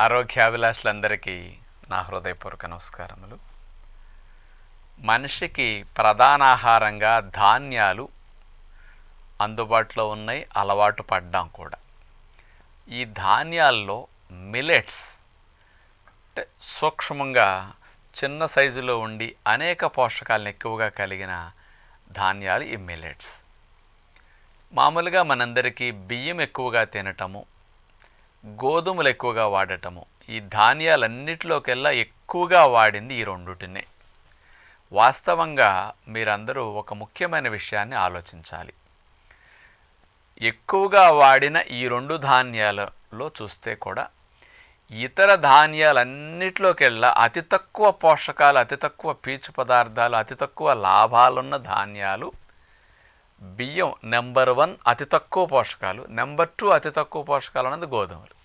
ఆరోగ్యాభిలాషులందరికీ నా హృదయపూర్వక నమస్కారములు. మనిషికి ప్రధాన ఆహారంగా ధాన్యాలు అందుబాటులో ఉన్నాయి అలవాటు పడ్డాం కూడా. ఈ ధాన్యాల్లో మిలెట్స్ అంటే సూక్ష్మంగా చిన్న సైజులో ఉండి అనేక పోషకాలను ఎక్కువగా కలిగిన ధాన్యాలు ఈ మిలెట్స్ మామూలుగా మనందరికీ బియ్యం ఎక్కువగా తినటము గోధుమలు ఎక్కువగా వాడటము. ఈ ధాన్యాలన్నిటిలోకెల్లా ఎక్కువగా వాడింది ఈ రెండుటినే. వాస్తవంగా మీరందరూ ఒక ముఖ్యమైన విషయాన్ని ఆలోచించాలి. ఎక్కువగా వాడిన ఈ రెండు ధాన్యాలలో చూస్తే కూడా ఇతర ధాన్యాలన్నిటిలోకెల్లా అతి తక్కువ పోషకాలు అతి తక్కువ పీచు పదార్థాలు అతి తక్కువ లాభాలున్న ధాన్యాలు బియ్యం నెంబర్ వన్ అతి తక్కువ పోషకాలు నెంబర్ టూ అతి తక్కువ పోషకాలు అన్నది గోధుమలు.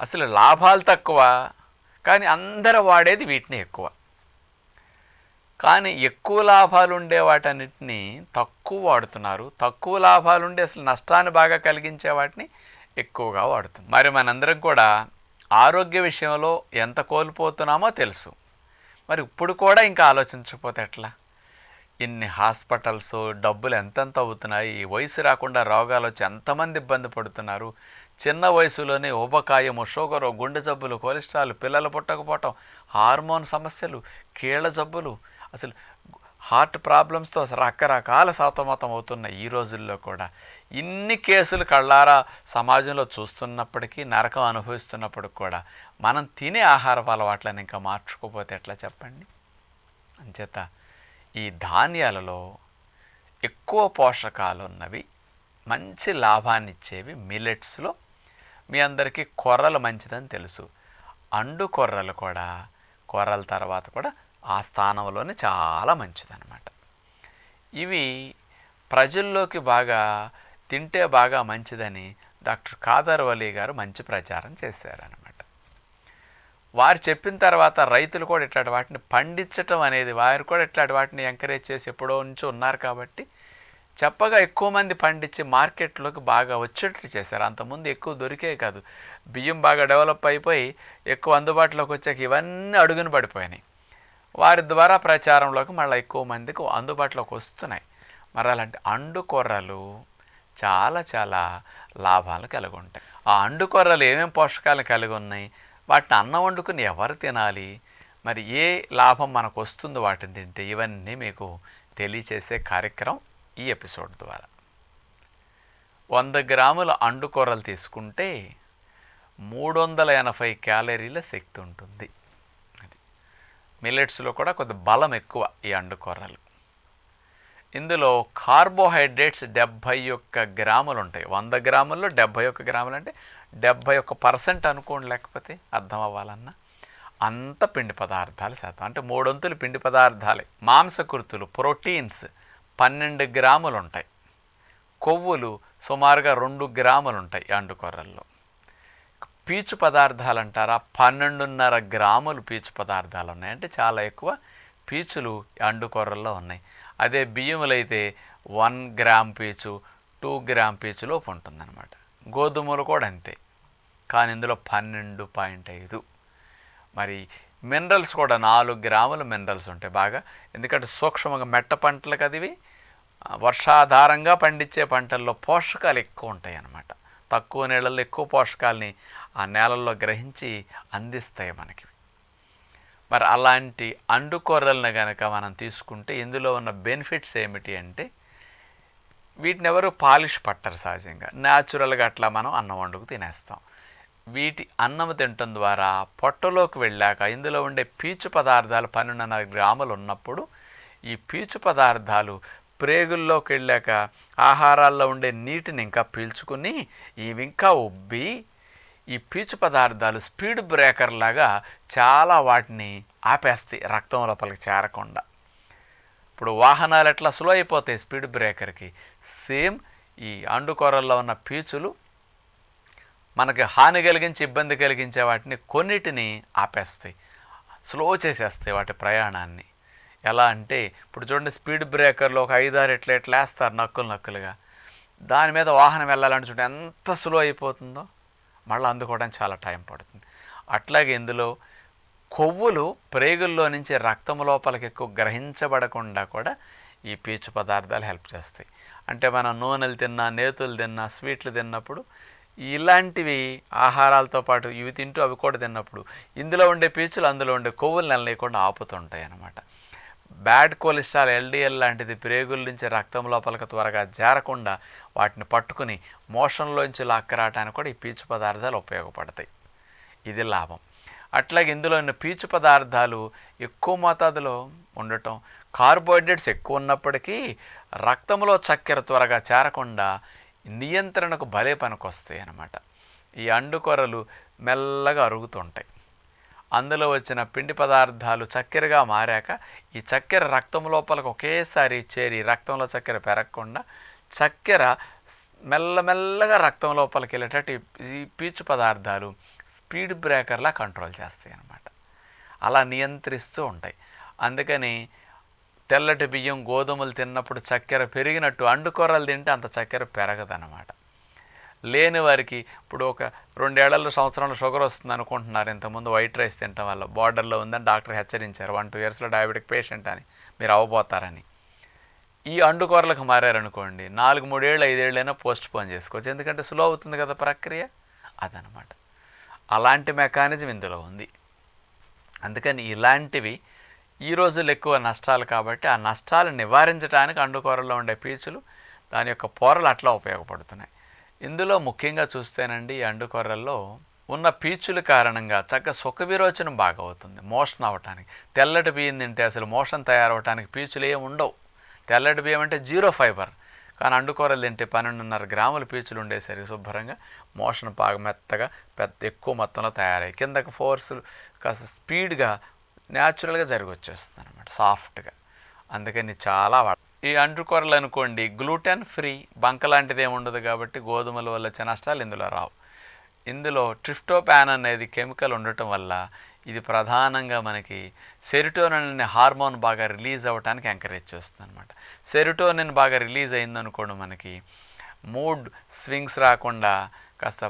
అసలు లాభాలు తక్కువ కానీ అందరు వాడేది వీటిని ఎక్కువ. కానీ ఎక్కువ లాభాలు ఉండే వాటన్నిటిని తక్కువ వాడుతున్నారు. తక్కువ లాభాలు ఉండే అసలు నష్టాన్ని బాగా కలిగించే వాటిని ఎక్కువగా వాడుతున్నారు. మరి మనందరం కూడా ఆరోగ్య విషయంలో ఎంత కోల్పోతున్నామో తెలుసు. మరి ఇప్పుడు కూడా ఇంకా ఆలోచించకపోతే ఎట్లా? ఇన్ని హాస్పిటల్స్ డబ్బులు ఎంతెంత అవుతున్నాయి? వయసు రాకుండా రోగాలు వచ్చి ఎంతమంది ఇబ్బంది పడుతున్నారు? చిన్న వయసులోనే ఊబకాయము షుగరు గుండె జబ్బులు కొలెస్ట్రాల్ పిల్లలు పుట్టకపోవటం హార్మోన్ సమస్యలు కీళ్ళ జబ్బులు అసలు హార్ట్ ప్రాబ్లమ్స్తో రకరకాల సతమతం అవుతున్న ఈ రోజుల్లో కూడా. ఇన్ని కేసులు కళ్ళారా సమాజంలో చూస్తున్నప్పటికీ నరకం అనుభవిస్తున్నప్పటికి కూడా మనం తినే ఆహారపు అలవాట్లను ఇంకా మార్చుకోపోతే ఎట్లా చెప్పండి? అంచేత ఈ ధాన్యాలలో ఎక్కువ పోషకాలు ఉన్నవి మంచి లాభాన్నిచ్చేవి మిలెట్స్లో మిల్లెట్స్లో మీ అందరికీ కొర్రలు మంచిదని తెలుసు. అండు కొర్రలు కూడా కొర్రల తర్వాత కూడా ఆ స్థానంలోనే చాలా మంచిదన్నమాట. ఇవి ప్రజల్లోకి బాగా తింటే బాగా మంచిదని డాక్టర్ ఖాదర్ వలీ గారు మంచి ప్రచారం చేశారనమాట వారు చెప్పిన తర్వాత రైతులు కూడా ఇట్లాంటి వాటిని పండించటం అనేది వారు కూడా ఇట్లాంటి వాటిని ఎంకరేజ్ చేసి ఎప్పుడో నుంచి ఉన్నారు కాబట్టి చెప్పగా ఎక్కువ మంది పండించి మార్కెట్లోకి బాగా వచ్చేటట్టు చేశారు. అంతకుముందు ఎక్కువ దొరికే కాదు. బియ్యం బాగా డెవలప్ అయిపోయి ఎక్కువ అందుబాటులోకి వచ్చాక ఇవన్నీ అడుగున పడిపోయినాయి. వారి ద్వారా ప్రచారంలోకి మళ్ళీ ఎక్కువ మందికి అందుబాటులోకి వస్తున్నాయి. మరి అలాంటి అండు కొర్రలు చాలా చాలా లాభాలు కలిగి ఉంటాయి. ఆ అండు ఏమేమి పోషకాలు కలిగి ఉన్నాయి? వాటిని అన్నం వండుకుని ఎవరు తినాలి? మరి ఏ లాభం మనకు వస్తుందో వాటిని తింటే ఇవన్నీ మీకు తెలియచేసే కార్యక్రమం ఈ ఎపిసోడ్ ద్వారా. వంద గ్రాముల అండు కూరలు తీసుకుంటే మూడు వందల ఎనభై క్యాలరీల శక్తి ఉంటుంది. అది. మిల్లెట్స్లో కూడా కొద్ది బలం ఎక్కువ ఈ అండు కూరలు ఇందులో కార్బోహైడ్రేట్స్ డెబ్భై ఒక్క గ్రాములు ఉంటాయి వంద గ్రాముల్లో డెబ్భై ఒక్క గ్రాములు అంటే డెబ్భై ఒక్క పర్సెంట్ అనుకోండి లేకపోతే అర్థం అవ్వాలన్నా అంత పిండి పదార్థాలు శాతం. అంటే మూడొంతులు పిండి పదార్థాలే. మాంసకృతులు ప్రోటీన్స్ పన్నెండు గ్రాములు ఉంటాయి కొవ్వులు సుమారుగా రెండు గ్రాములు ఉంటాయి అండుకొర్రల్లో పీచు పదార్థాలు అంటారా పన్నెండున్నర గ్రాములు పీచు పదార్థాలు ఉన్నాయి అంటే చాలా ఎక్కువ పీచులు అండుకొర్రల్లో ఉన్నాయి. అదే బియ్యములు అయితే వన్ గ్రామ్ పీచు టూ గ్రామ్ పీచు లోపు ఉంటుందన్నమాట. గోధుమలు కూడా అంతే. కానీ ఇందులో పన్నెండు పాయింట్ ఐదు. మరి మినరల్స్ కూడా నాలుగు గ్రాముల మినరల్స్ ఉంటాయి బాగా. ఎందుకంటే సూక్ష్మంగా మెట్ట పంటలు కదివి వర్షాధారంగా పండించే పంటల్లో పోషకాలు ఎక్కువ ఉంటాయి అన్నమాట తక్కువ నీళ్ళల్లో ఎక్కువ పోషకాలని ఆ నేలల్లో గ్రహించి అందిస్తాయి మనకి. మరి అలాంటి అండుకొర్రలను కనుక మనం తీసుకుంటే ఇందులో ఉన్న బెనిఫిట్స్ ఏమిటి అంటే వీటిని ఎవరు పాలిష్ పట్టరు సహజంగా. న్యాచురల్గా అట్లా మనం అన్నం వండుకు తినేస్తాం. వీటి అన్నం తినటం ద్వారా పొట్టలోకి వెళ్ళాక ఇందులో ఉండే పీచు పదార్థాలు పన్నెండున్నర గ్రాములు ఉన్నప్పుడు ఈ పీచు పదార్థాలు ప్రేగుల్లోకి వెళ్ళాక ఆహారాల్లో ఉండే నీటిని ఇంకా పీల్చుకుని ఇవి ఇంకా ఉబ్బి ఈ పీచు పదార్థాలు స్పీడ్ బ్రేకర్ లాగా చాలా వాటిని ఆపేస్తాయి రక్తం లోపలికి చేరకుండా. ఇప్పుడు వాహనాలు ఎట్లా స్లో అయిపోతాయి స్పీడ్ బ్రేకర్కి? సేమ్ ఈ అండుకూరల్లో ఉన్న పీచులు మనకి హాని కలిగించి ఇబ్బంది కలిగించే వాటిని కొన్నిటిని ఆపేస్తాయి. స్లో చేసేస్తాయి వాటి ప్రయాణాన్ని. ఎలా అంటే ఇప్పుడు చూడండి స్పీడ్ బ్రేకర్లో ఒక ఐదారు ఎట్లా ఎట్లా వేస్తారు నక్కులు నక్కులుగా. దాని మీద వాహనం వెళ్ళాలంటే చూడండి ఎంత స్లో అయిపోతుందో మళ్ళీ అందుకోవడానికి చాలా టైం పడుతుంది. అట్లాగే ఇందులో కొవ్వులు ప్రేగుల్లో నుంచి రక్తం లోపలికి ఎక్కువ గ్రహించబడకుండా కూడా ఈ పీచు పదార్థాలు హెల్ప్ చేస్తాయి. అంటే మనం నూనెలు తిన్నా నేతులు తిన్నా స్వీట్లు తిన్నప్పుడు ఇలాంటివి ఆహారాలతో పాటు ఇవి తింటూ అవి కూడా తిన్నప్పుడు ఇందులో ఉండే పీచులు అందులో ఉండే కొవ్వులు నెలలేకుండా ఆపుతుంటాయి అన్నమాట బ్యాడ్ కొలెస్ట్రాల్ ఎల్డిఎల్ లాంటిది ప్రేగుల నుంచి రక్తం లోపలికి త్వరగా చేరకుండా వాటిని పట్టుకుని మోషన్లోంచి లాక్కరాటానికి కూడా ఈ పీచు పదార్థాలు ఉపయోగపడతాయి. ఇది లాభం. అట్లాగే ఇందులో ఉన్న పీచు పదార్థాలు ఎక్కువ మోతాదులో ఉండటం కార్బోహైడ్రేట్స్ ఎక్కువ ఉన్నప్పటికీ రక్తంలో చక్కెర త్వరగా చేరకుండా నియంత్రణకు భలే పనికొస్తాయి అన్నమాట. ఈ అండుకొరలు మెల్లగా అరుగుతుంటాయి. అందులో వచ్చిన పిండి పదార్థాలు చక్కెరగా మారాక ఈ చక్కెర రక్తం లోపలికి ఒకేసారి చేరి రక్తంలో చక్కెర పెరగకుండా చక్కెర మెల్లమెల్లగా రక్తం లోపలికి వెళ్ళేటట్టు ఈ పీచు పదార్థాలు స్పీడ్ బ్రేకర్లా కంట్రోల్ చేస్తాయి అన్నమాట. అలా నియంత్రిస్తూ ఉంటాయి. అందుకని తెల్లటి బియ్యం గోధుమలు తిన్నప్పుడు చక్కెర పెరిగినట్టు అండుకూరలు తింటే అంత చక్కెర పెరగదన్నమాట. లేని వారికి ఇప్పుడు ఒక రెండేళ్ళలో సంవత్సరంలో షుగర్ వస్తుంది అనుకుంటున్నారు. ఇంతకుముందు వైట్ రైస్ తినటం వల్ల బార్డర్లో ఉందని డాక్టర్ హెచ్చరించారు. వన్ టూ ఇయర్స్లో డయాబెటిక్ పేషెంట్ అని. మీరు అవ్వబోతారని. ఈ అండుకూరలకు మారారనుకోండి నాలుగు మూడేళ్ళు ఐదేళ్ళైనా పోస్ట్ పోన్ చేసుకోవచ్చు. ఎందుకంటే స్లో అవుతుంది కదా ప్రక్రియ? అదనమాట అలాంటి మెకానిజం ఇందులో ఉంది. అందుకని ఇలాంటివి ఈ రోజుల్లో ఎక్కువ నష్టాలు కాబట్టి ఆ నష్టాలు నివారించడానికి అండుకూరలో ఉండే పీచులు దాని యొక్క పొరలు అట్లా ఉపయోగపడుతున్నాయి. ఇందులో ముఖ్యంగా చూస్తేనండి ఈ అండుకూరల్లో ఉన్న పీచుల కారణంగా చక్కగా సుఖ విరోచనం బాగా అవుతుంది మోషన్ అవ్వటానికి. తెల్లటి బియ్యం తింటే అసలు మోషన్ తయారవటానికి పీచులు ఏమి ఉండవు. తెల్లటి బియ్యం అంటే జీరో ఫైబర్. కానీ అండుకూరలు తింటే పన్నెండున్నర గ్రాముల పీచులు ఉండేసరికి శుభ్రంగా మోషన్ బాగా మెత్తగా పెద్ద ఎక్కువ మొత్తంలో తయారయ్యాయి కిందకి ఫోర్స్ కాస్త స్పీడ్గా న్యాచురల్గా జరిగి వచ్చేస్తుంది అనమాట సాఫ్ట్గా. అందుకని చాలా వాడ ఈ అంటుకూరలు అనుకోండి గ్లూటెన్ ఫ్రీ బంక లాంటిది ఏముండదు కాబట్టి గోధుమల వల్ల వచ్చే నష్టాలు ఇందులో రావు. ఇందులో ట్రిఫ్టోపాన్ అనేది కెమికల్ ఉండటం వల్ల ఇది ప్రధానంగా మనకి సెరిటోనిన్ అనే హార్మోన్ బాగా రిలీజ్ అవ్వడానికి ఎంకరేజ్ చేస్తుంది అనమాట సెరిటోనిన్ బాగా రిలీజ్ అయిందనుకోండి మనకి మూడ్ స్వింగ్స్ రాకుండా కాస్త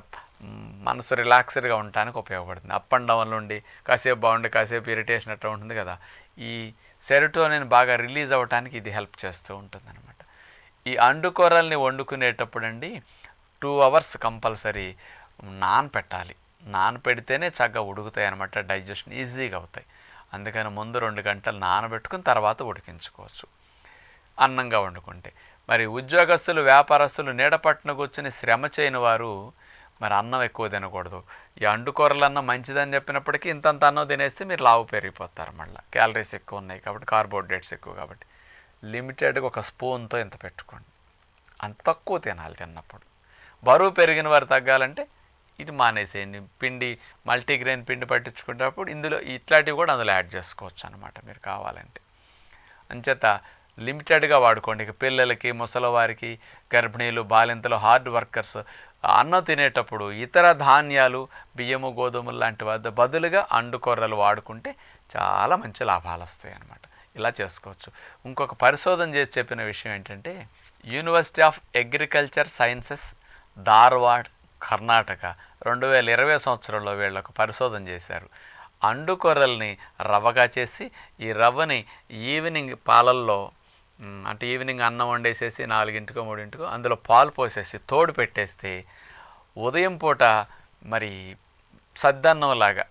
మనసు రిలాక్స్డ్గా ఉండటానికి ఉపయోగపడుతుంది. అప్ అండ్ డౌన్లు ఉండి కాసేపు బాగుండి కాసేపు ఇరిటేషన్ అట్లా ఉంటుంది కదా. ఈ సెరటోనిన్ బాగా రిలీజ్ అవ్వటానికి ఇది హెల్ప్ చేస్తూ ఉంటుంది అనమాట ఈ అండుకూరల్ని వండుకునేటప్పుడు అండి టూ అవర్స్ కంపల్సరీ నానపెట్టాలి. నానపెడితేనే చక్కగా ఉడుకుతాయి అనమాట డైజెషన్ ఈజీగా అవుతాయి. అందుకని ముందు రెండు గంటలు నానబెట్టుకుని తర్వాత ఉడికించుకోవచ్చు. అన్నంగా వండుకుంటే. మరి ఉద్యోగస్తులు వ్యాపారస్తులు నీడపట్టున కూర్చుని శ్రమ చేయని వారు మరి అన్నం ఎక్కువ తినకూడదు. ఈ అండుకూరలు అన్నం మంచిదని చెప్పినప్పటికీ ఇంతంత అన్నం తినేస్తే మీరు లావు పెరిగిపోతారు మళ్ళీ. క్యాలరీస్ ఎక్కువ ఉన్నాయి కాబట్టి కార్బోహైడ్రేట్స్ ఎక్కువ కాబట్టి. లిమిటెడ్గా ఒక స్పూన్తో ఇంత పెట్టుకోండి. అంత తక్కువ తినాలి తిన్నప్పుడు. బరువు పెరిగిన వారు తగ్గాలంటే ఇది మానేసేయండి. పిండి మల్టీగ్రెయిన్ పిండి పట్టించుకునేటప్పుడు ఇందులో ఇట్లాంటివి కూడా అందులో యాడ్ చేసుకోవచ్చు అనమాట మీరు కావాలంటే. అంచేత లిమిటెడ్గా వాడుకోండి. ఇక పిల్లలకి ముసలివారికి గర్భిణీలు బాలింతలు హార్డ్ వర్కర్స్ అన్నం తినేటప్పుడు ఇతర ధాన్యాలు బియ్యము గోధుమలు లాంటి వద్ద బదులుగా అండుకొర్రలు వాడుకుంటే చాలా మంచి లాభాలు వస్తాయి అన్నమాట. ఇలా చేసుకోవచ్చు. ఇంకొక పరిశోధన చేసి చెప్పిన విషయం ఏంటంటే university of agriculture sciences Dharwad Karnataka రెండు వేల ఇరవై సంవత్సరంలో వీళ్ళకు పరిశోధన చేశారు. అండుకొర్రల్ని రవ్వగా చేసి ఈ రవ్వని ఈవినింగ్ పాలల్లో అంటే ఈవినింగ్ అన్నం వండేసేసి నాలుగింటికో మూడింటికో అందులో పాలు పోసేసి తోడు పెట్టేస్తే ఉదయం పూట మరి సద్దన్నంలాగా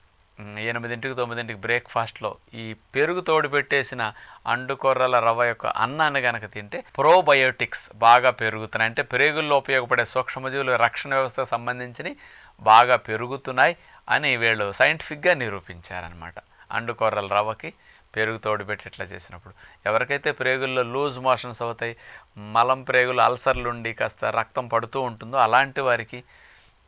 ఎనిమిదింటికి తొమ్మిదింటికి బ్రేక్ఫాస్ట్లో ఈ పెరుగు తోడు పెట్టేసిన అండుకొర్రల రవ్వ యొక్క అన్నాన్ని కనుక తింటే ప్రోబయోటిక్స్ బాగా పెరుగుతున్నాయి. అంటే పెరుగుల్లో ఉపయోగపడే సూక్ష్మజీవుల రక్షణ వ్యవస్థకు సంబంధించినవి బాగా పెరుగుతున్నాయి అని వీళ్ళు సైంటిఫిక్గా నిరూపించారనమాట అండుకొర్రల రవ్వకి పెరుగు తోడు పెట్టి ఇట్లా చేసినప్పుడు. ఎవరికైతే ప్రేగుల్లో లూజ్ మోషన్స్ అవుతాయి మలం ప్రేగులు అల్సర్లు ఉండి కాస్త రక్తం పడుతూ ఉంటుందో అలాంటి వారికి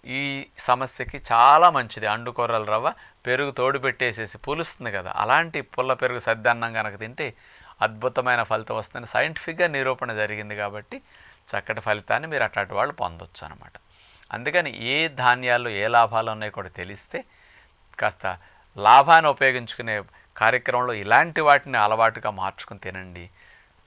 ఈ సమస్యకి చాలా మంచిది. అండుకొర్రల రవ్వ పెరుగు తోడు పెట్టేసేసి పులుస్తుంది కదా. అలాంటి పుల్ల పెరుగు సద్దన్నం కనుక తింటే అద్భుతమైన ఫలితం వస్తుందని సైంటిఫిక్గా నిరూపణ జరిగింది కాబట్టి చక్కటి ఫలితాన్ని మీరు అట్లాంటి వాళ్ళు పొందొచ్చు అనమాట అందుకని ఏ ధాన్యాల్లో ఏ లాభాలు ఉన్నాయో కూడా తెలిస్తే కాస్త లాభాన్ని ఉపయోగించుకునే కార్యక్రమంలో ఇలాంటి వాటిని అలవాటుగా మార్చుకుని తినండి.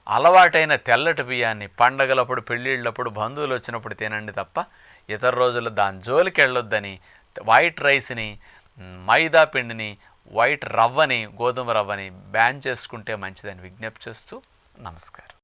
అలవాటైన తెల్లటి బియ్యాన్ని పండగలప్పుడు పెళ్ళిళ్ళప్పుడు బంధువులు వచ్చినప్పుడు తినండి తప్ప ఇతర రోజుల్లో దాని జోలికి వెళ్ళొద్దని వైట్ రైస్ని మైదా పిండిని వైట్ రవ్వని గోధుమ రవ్వని బ్యాన్ చేసుకుంటే మంచిదని విజ్ఞప్తి చేస్తూ నమస్కారం.